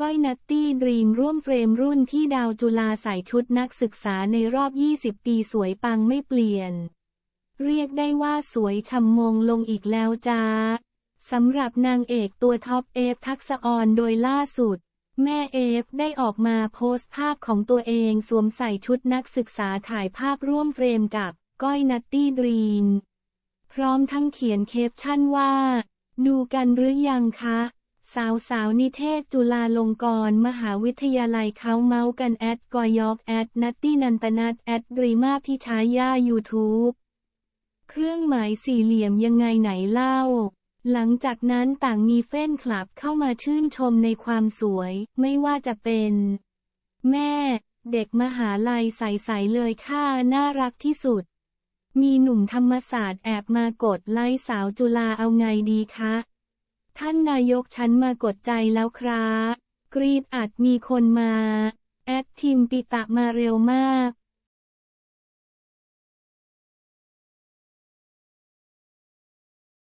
ก้อยนัตตี้ดรีมร่วมเฟรมรุ่นที่ดาวจุฬาใส่ชุดนักศึกษาในรอบ 20 ปีสวยปังไม่เปลี่ยน เรียกได้ว่าสวยฉ่ำมงลงอีกแล้วจ้าสำหรับนางเอกตัวท็อปเอฟทักษะออนโดยล่าสุด แม่เอฟได้ออกมาโพสต์ภาพของตัวเองสวมใส่ชุดนักศึกษาถ่ายภาพร่วมเฟรมกับก้อยนัตตี้ดรีม พร้อมทั้งเขียนเคปชั่นว่า ดูกันหรือยังคะ สาวสาวนิเทศจุฬาลงกรณ์มหาวิทยาลัยเขาเมาส์กันแอดกอยอกแอดนัตตี้นันตนัทแอดดรีมาพิชายายูทูบเครื่องหมายสี่เหลี่ยมยังไงไหนเล่า หลังจากนั้นต่างมีเฟ้นคลับเข้ามาชื่นชมในความสวย ไม่ว่าจะเป็น แม่ เด็กมหาลัยใสๆเลยค่ะน่ารักที่สุด มีหนุ่มธรรมศาสตร์แอบมากดไล่สาวจุฬาเอาไงดีคะ ท่านนายกฉันมากดใจแล้วครับ กรีดอาจมีคนมา แอดทีมปิตะมาเร็วมาก